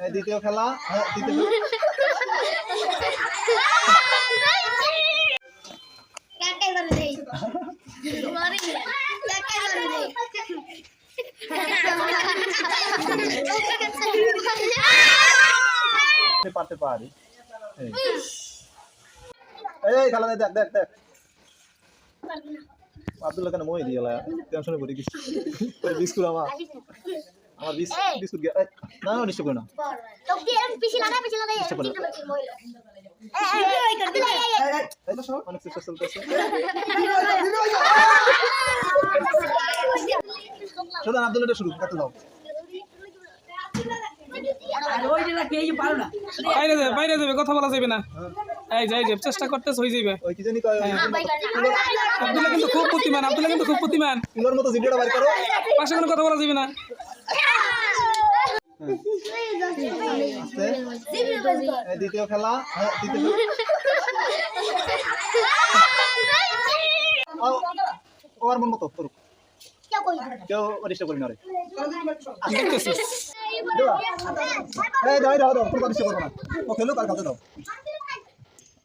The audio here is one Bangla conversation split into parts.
এই দ্বিতীয় খেলা হ্যাঁ পারতে পারি। এই। খেলা দেখ দেখ দেখ আব্দুল্লাহ কেন মই দিয়ে টেনশনে পড়ে গেছি বিস্কুট আমার আমার বিস বিস্কুট এই, না না ডিস্টার্ব করো না অনেক চেষ্টা চলতেছে শুধু আব্দুল্লাহটা শুরু কাটতে দাও বাইরে যাবে বাইরে যাবে কথা বলা যাবে না এই যাই যে চেষ্টা করতেছ হয়ে যাবে ওই কি জানি কয় আব্দুল্লাহ কিন্তু খুব বুদ্ধিমান আব্দুল্লাহ কিন্তু খুব বুদ্ধিমান। তুলোর মতো জিডিওটা বাইর করো। পাশে কোনো কথা বলা যাবে না। দ্বিতীয় খেলা হ্যাঁ দ্বিতীয় ওর মন মতো করুক। কেউ ডিস্টার্ব করি না রে দেখতেছি এই দাও দাও দাও তোর ডিস্টার্ব করো না। ও খেলো কার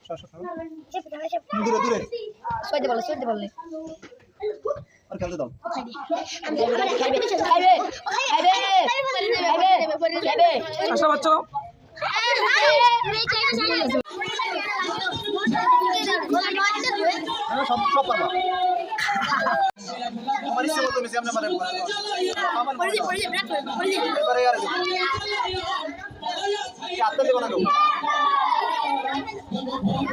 কাছে দাও সর, সর, সর। দূরে দূরে আর খেলতে দাও আসা বাচ্চারা হ্যাঁ সব সব পারবা আমার ইচ্ছে মতো মেসি আমরা পারেন আমার এবারে আর কি আত্মা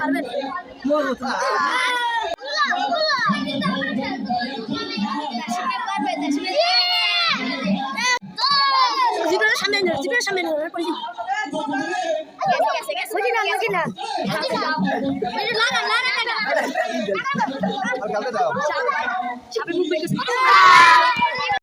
কেউ সামনে জীবনের সামনে সাপে মুখ বেঁকেছে